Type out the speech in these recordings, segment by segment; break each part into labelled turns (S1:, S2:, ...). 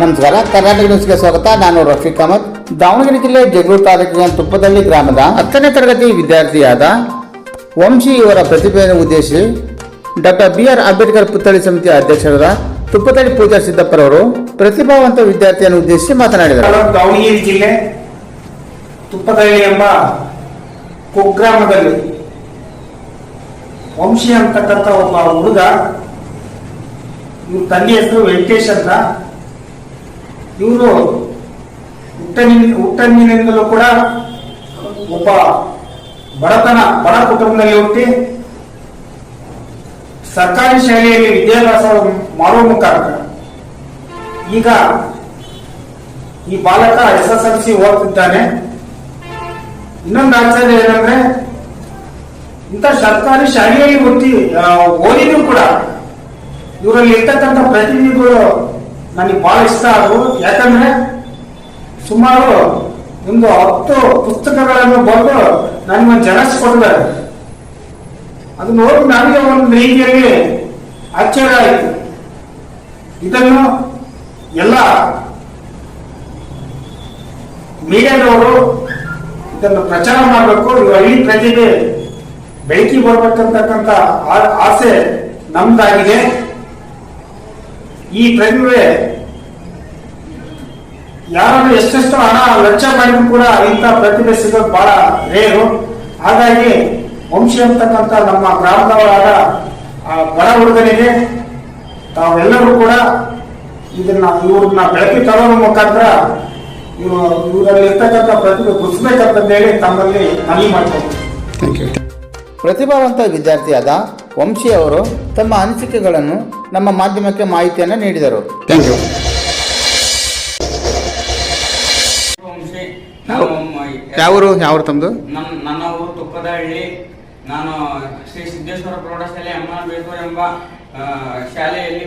S1: ನಮಸ್ಕಾರ ಕರ್ನಾಟಕ ನ್ಯೂಸ್ಗೆ ಸ್ವಾಗತ. ನಾನು ರಫೀಕ್ ಅಹಮದ್. ದಾವಣಗೆರೆ ಜಿಲ್ಲೆ ಜಗಳೂರು ತಾಲೂಕಿನ ತುಪ್ಪದಲ್ಲಿ ಗ್ರಾಮದ ಹತ್ತನೇ ತರಗತಿ ವಿದ್ಯಾರ್ಥಿಯಾದ ವಂಶಿ ಇವರ ಪ್ರತಿಭೆಯನ್ನು ಉದ್ದೇಶಿಸಿ ಡಾಕ್ಟರ್ ಬಿ ಆರ್ ಅಂಬೇಡ್ಕರ್ ಪುತ್ಥಳಿ ಸಮಿತಿಯ ಅಧ್ಯಕ್ಷರಾದ ತುಪ್ಪದಲ್ಲಿ ಪೂಜಾ ಸಿದ್ದಪ್ಪರವರು ಪ್ರತಿಭಾವಂತ ವಿದ್ಯಾರ್ಥಿಯನ್ನು ಉದ್ದೇಶಿಸಿ ಮಾತನಾಡಿದರು.
S2: ದಾವಣಗೆರೆ ಜಿಲ್ಲೆ ತುಪ್ಪದಳ್ಳಿ ಎಂಬ ಕುಗ್ರಾಮದಲ್ಲಿ ವಂಶಿ ಅಂತಕ್ಕಂಥ ಒಬ್ಬ ಹುಡುಗ ತಂದೆ ಹೆಸರು ವೆಂಕಟೇಶ್ ಅಂತ. ಇವರು ಹುಟ್ಟನಿನ್ ಹುಟ್ಟನಿಂದಲೂ ಕೂಡ ಒಬ್ಬ ಬಡತನ, ಬಡ ಕುಟುಂಬದಲ್ಲಿ ಹುಟ್ಟಿ ಸರ್ಕಾರಿ ಶಾಲೆಯಲ್ಲಿ ವಿದ್ಯಾಭ್ಯಾಸ ಮಾಡುವ ಮುಖಾಂತರ ಈಗ ಈ ಬಾಲಕ ಎಸ್ ಎಸ್ ಎಲ್ ಸಿ ಓದ್ತಿದ್ದಾನೆ. ಇನ್ನೊಂದು ಆಶ್ಚರ್ಯ ಏನಂದ್ರೆ ಇಂಥ ಸರ್ಕಾರಿ ಶಾಲೆಯಲ್ಲಿ ಹುಟ್ಟಿ ಓದಿದ್ರು ಕೂಡ ಇವರಲ್ಲಿ ಇರ್ತಕ್ಕಂಥ ಪ್ರತಿನಿಧಿಗಳು ನನಗೆ ಬಹಳ ಇಷ್ಟ ಅದು ಯಾಕಂದ್ರೆ ಸುಮಾರು ಒಂದು ಹತ್ತು ಪುಸ್ತಕಗಳನ್ನು ಬರೆದು ನನಗೆ ಜನಸ್ ಕೊಟ್ಟಿದ್ದಾರೆ. ಅದು ನೋಡಿ, ನನಗೆ ಒಂದು ರೀತಿಯಲ್ಲಿ ಆಶ್ಚರ್ಯ ಆಯಿತು. ಇದನ್ನು ಎಲ್ಲ ಮೀಡಿಯಾದವರು ಇದನ್ನು ಪ್ರಚಾರ ಮಾಡಬೇಕು. ಈ ಹಳ್ಳಿ ಪ್ರಜೆಗೆ ಬೆಳಕಿ ಬರ್ಬೇಕಂತಕ್ಕಂಥ ಆಸೆ ನಮ್ದಾಗಿದೆ. ಈ ಪ್ರತಿಭೆ ಯಾರಾದ್ರೂ ಎಷ್ಟೆಷ್ಟು ಹಣ ವೆಚ್ಚ ಮಾಡಿದ್ರು ಕೂಡ ಇಂಥ ಪ್ರತಿಭೆ ಸಿಗೋದು ಬಹಳ ರೇರು. ಹಾಗಾಗಿ ವಂಶಿ ಅಂತಕ್ಕಂಥ ನಮ್ಮ ಗ್ರಾಮದವರಾದ ಆ ಬಡ ಹುಡುಗನಿಗೆ ತಾವೆಲ್ಲರೂ ಕೂಡ ಇದನ್ನ ಇವ್ರನ್ನ ಬೆಳಕಿ ತರೋ ಮುಖಾಂತರ ಇವರು ಇವರಲ್ಲಿ ಇರ್ತಕ್ಕಂಥ ಪ್ರತಿಭೆ ಗುರ್ಸ್ಬೇಕಂತ ಹೇಳಿ ತಮ್ಮಲ್ಲಿ ಮನವಿ ಮಾಡ್ಕೊಂಡು
S1: ಪ್ರತಿಭಾವಂತ ವಿದ್ಯಾರ್ಥಿಯಾದ ವಂಶಿ ಅವರು ತಮ್ಮ ಅನಿಸಿಕೆಗಳನ್ನು ನಮ್ಮ ಮಾಧ್ಯಮಕ್ಕೆ ಮಾಹಿತಿಯನ್ನು ನೀಡಿದರು. ಥ್ಯಾಂಕ್ ಯು ಯಾವರು? ಯಾವರು ತಮ್ಮದು
S3: ನನ್ನ ನನ್ನ ಊರು ತುಪ್ಪದಹಳ್ಳಿ. ನಾನು ಶ್ರೀ ಸಿದ್ದೇಶ್ವರ ಪ್ರೌಢಶಾಲೆ ಎಂ ಆರ್ ಎಂಬ ಶಾಲೆಯಲ್ಲಿ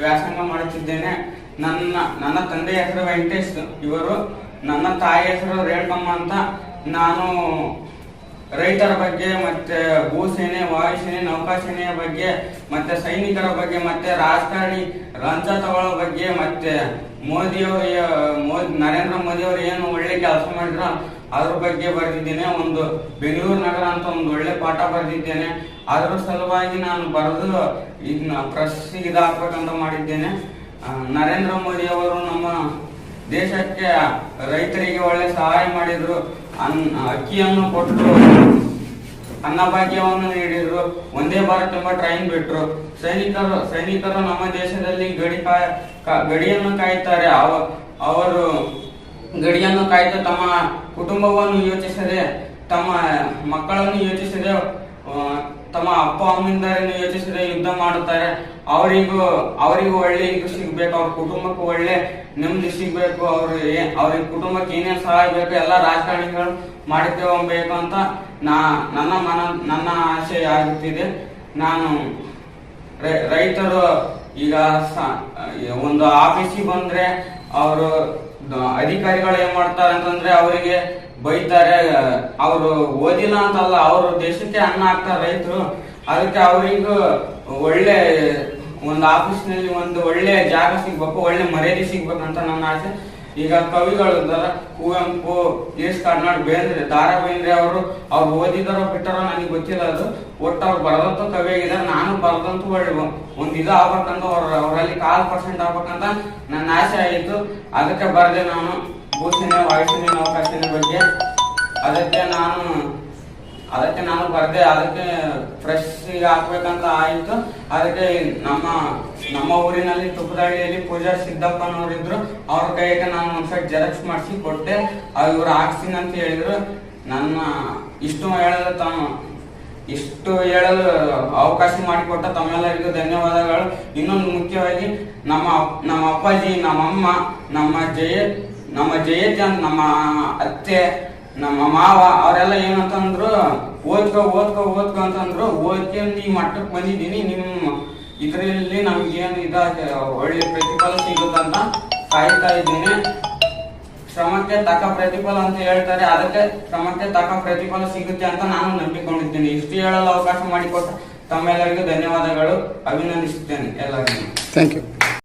S3: ವ್ಯಾಸಂಗ ಮಾಡುತ್ತಿದ್ದೇನೆ. ನನ್ನ ನನ್ನ ತಂದೆ ಹೆಸರು ವೆಂಕಟೇಶ್ ಇವರು. ನನ್ನ ತಾಯಿ ಹೆಸರು ರೇಣಮ್ಮ ಅಂತ. ನಾನು ರೈತರ ಬಗ್ಗೆ ಮತ್ತೆ ಭೂಸೇನೆ, ವಾಯುಸೇನೆ, ನೌಕಾಸೇನೆಯ ಬಗ್ಗೆ ಮತ್ತೆ ಸೈನಿಕರ ಬಗ್ಗೆ ಮತ್ತೆ ರಾಜಕಾರಣಿ ಲಂಚ ತಗೊಳ್ಳೋ ಬಗ್ಗೆ ಮತ್ತೆ ಮೋದಿಯವರು ಮೋದಿ ನರೇಂದ್ರ ಮೋದಿ ಅವರು ಏನು ಒಳ್ಳೆ ಕೆಲಸ ಮಾಡಿದ್ರು ಅದ್ರ ಬಗ್ಗೆ ಬರೆದಿದ್ದೇನೆ. ಒಂದು ಬೆಂಗಳೂರು ನಗರ ಅಂತ ಒಂದು ಒಳ್ಳೆ ಪಾಠ ಬರೆದಿದ್ದೇನೆ. ಅದರ ಸಲುವಾಗಿ ನಾನು ಬರೆದು ಇದನ್ನ ಪ್ರಶ್ನೆ ಇದಾಗಬೇಕಂತ ಮಾಡಿದ್ದೇನೆ. ನರೇಂದ್ರ ಮೋದಿ ಅವರು ನಮ್ಮ ದೇಶಕ್ಕೆ ರೈತರಿಗೆ ಒಳ್ಳೆ ಸಹಾಯ ಮಾಡಿದ್ರು. ಅನ್, ಅಕ್ಕಿಯನ್ನು ಅನ್ನ ಅನ್ನಭಾಗ್ಯವನ್ನು ನೀಡಿದ್ರು. ಒಂದೇ ಭಾರತ್ ಎಂಬ ಟ್ರೈನ್ ಬಿಟ್ರು. ಸೈನಿಕರು ಸೈನಿಕರು ನಮ್ಮ ದೇಶದಲ್ಲಿ ಗಡಿ ಗಡಿಯನ್ನು ಕಾಯುತ್ತಾರೆ ಅವ, ಅವರು ಗಡಿಯನ್ನು ಕಾಯ್ದು ತಮ್ಮ ಕುಟುಂಬವನ್ನು ಯೋಚಿಸದೆ, ತಮ್ಮ ಮಕ್ಕಳನ್ನು ಯೋಚಿಸದೆ ತಮ್ಮ ಅಪ್ಪ ಅಮ್ಮಿಂದರನ್ನು ಯೋಚಿಸದೆ ಯುದ್ಧ ಮಾಡುತ್ತಾರೆ. ಅವರಿಗೂ ಅವರಿಗೂ ಒಳ್ಳೆ ಇದು ಸಿಗ್ಬೇಕು, ಅವ್ರ ಕುಟುಂಬಕ್ಕೂ ಒಳ್ಳೆ ನೆಮ್ಮದಿ ಸಿಗ್ಬೇಕು, ಅವ್ರ ಅವ್ರಿಗೆ ಕುಟುಂಬಕ್ಕೆ ಏನೇನು ಸಹಾಯ ಬೇಕು, ಎಲ್ಲ ರಾಜಕಾರಣಿಗಳು ಮಾಡಿಕೊಬೇಕು ಅಂತ ನಾ, ನನ್ನ ಮನ, ನನ್ನ ಆಸೆ ಆಗುತ್ತಿದೆ. ನಾನು ರೈತರು ಈಗ ಒಂದು ಆಫೀಸಿಗೆ ಬಂದ್ರೆ ಅವರು ಅಧಿಕಾರಿಗಳು ಏನ್ ಮಾಡ್ತಾರೆ ಅಂತಂದ್ರೆ ಅವರಿಗೆ ಬೈತಾರೆ, ಅವರು ಓದಿಲ್ಲ ಅಂತಲ್ಲ, ಅವರು ದೇಶಕ್ಕೆ ಅನ್ನ ಹಾಕ್ತಾರೆ ರೈತರು. ಅದಕ್ಕೆ ಅವರಿಗೂ ಒಳ್ಳೆ ಒಂದು ಆಫೀಸ್ನಲ್ಲಿ ಒಂದು ಒಳ್ಳೆ ಜಾಗ ಸಿಗ್ಬೇಕು, ಒಳ್ಳೆ ಮರ್ಯಾದೆ ಸಿಗ್ಬೇಕಂತ ನನ್ನ ಆಸೆ. ಈಗ ಕವಿಗಳು ಇದ್ದಾರೆ ಕುವೆಂಪು ಎಸ್ ಕರ್ನಾಡ್ ಬೇಂದ್ರೆ ದಾರಾ ಬೇಂದ್ರೆ ಅವರು. ಅವ್ರು ಓದಿದಾರೋ ಬಿಟ್ಟಾರೋ ನನಗೆ ಗೊತ್ತಿಲ್ಲ ಅದು. ಒಟ್ಟು ಅವ್ರು ಬರದಂತ ಕವಿ ಆಗಿದ್ದಾರೆ, ನಾನು ಬರದಂತೂ ಒಳ್ಳೆ ಒಂದು ಇದು ಆಗ್ಬೇಕಂತ ಅವ್ರ, ಅವರಲ್ಲಿ ಕಾಲ್ ಪರ್ಸೆಂಟ್ ಆಗ್ಬೇಕಂತ ನನ್ನ ಆಸೆ ಆಯಿತು. ಅದಕ್ಕೆ ಬರದೆ ನಾನು. ಭೂಷಣೆ ವಾಯುಸೇನೆ ನೌಕಾಸೇನೆ ಬಗ್ಗೆ ಅದಕ್ಕೆ ನಾನು ಅದಕ್ಕೆ ನಾನು ಬರ್ದೆ, ಅದಕ್ಕೆ ಫ್ರೆಶ್ ಹಾಕ್ಬೇಕಂತ ಆಯಿತು. ಅದಕ್ಕೆ ನಮ್ಮ ನಮ್ಮ ಊರಿನಲ್ಲಿ ತುಪ್ಪದಹಳ್ಳಿಯಲ್ಲಿ ಪೂಜಾ ಸಿದ್ದಪ್ಪನವರಿದ್ರು, ಅವ್ರ ಕೈಗೆ ನಾನು ಒಂದ್ಸಲ ಜೆರಕ್ಸ್ ಮಾಡಿಸಿ ಕೊಟ್ಟೆ. ಇವ್ರು ಹಾಕ್ಸ್ತೀನಿ ಅಂತ ಹೇಳಿದ್ರು. ನನ್ನ, ಇಷ್ಟು ಹೇಳಲು ತಮ್ಮ ಇಷ್ಟು ಹೇಳಲು ಅವಕಾಶ ಮಾಡಿಕೊಟ್ಟ ತಮ್ಮೆಲ್ಲರಿಗೂ ಧನ್ಯವಾದಗಳು. ಇನ್ನೊಂದು ಮುಖ್ಯವಾಗಿ ನಮ್ಮ ನಮ್ಮ ಅಪ್ಪಾಜಿ, ನಮ್ಮಮ್ಮ, ನಮ್ಮ ಜಯ ನಮ್ಮ ಜಯತಿ ನಮ್ಮ ಅತ್ತೆ, ನಮ್ಮ ಮಾವ, ಅವರೆಲ್ಲ ಏನಂತಂದ್ರು, ಓದ್ಕೋ ಓದ್ಕೋ ಓದ್ಕೋ ಅಂತಂದ್ರು ಓದ್ಕೊಂಡು ಈ ಮಟ್ಟಕ್ಕೆ ಬಂದಿದ್ದೀನಿ ನಿಮ್ಮ ಇದರಲ್ಲಿ ನಮ್ಗೇನು ಇದ, ಒಳ್ಳೆ ಪ್ರತಿಫಲ ಸಿಗುತ್ತಂತ ಕಾಯ್ತಾ ಇದ್ದೀನಿ. ಶ್ರಮಕ್ಕೆ ತಕ್ಕ ಪ್ರತಿಫಲ ಅಂತ ಹೇಳ್ತಾರೆ, ಅದಕ್ಕೆ ಶ್ರಮಕ್ಕೆ ತಕ್ಕ ಪ್ರತಿಫಲ ಸಿಗುತ್ತೆ ಅಂತ ನಾನು ನಂಬಿಕೊಂಡಿದ್ದೇನೆ ಇಷ್ಟು ಹೇಳಲು ಅವಕಾಶ ಮಾಡಿಕೊಟ್ಟ ತಮ್ಮೆಲ್ಲರಿಗೂ ಧನ್ಯವಾದಗಳು. ಅಭಿನಂದಿಸುತ್ತೇನೆ ಎಲ್ಲರಿಗೂ
S1: ಥ್ಯಾಂಕ್ ಯು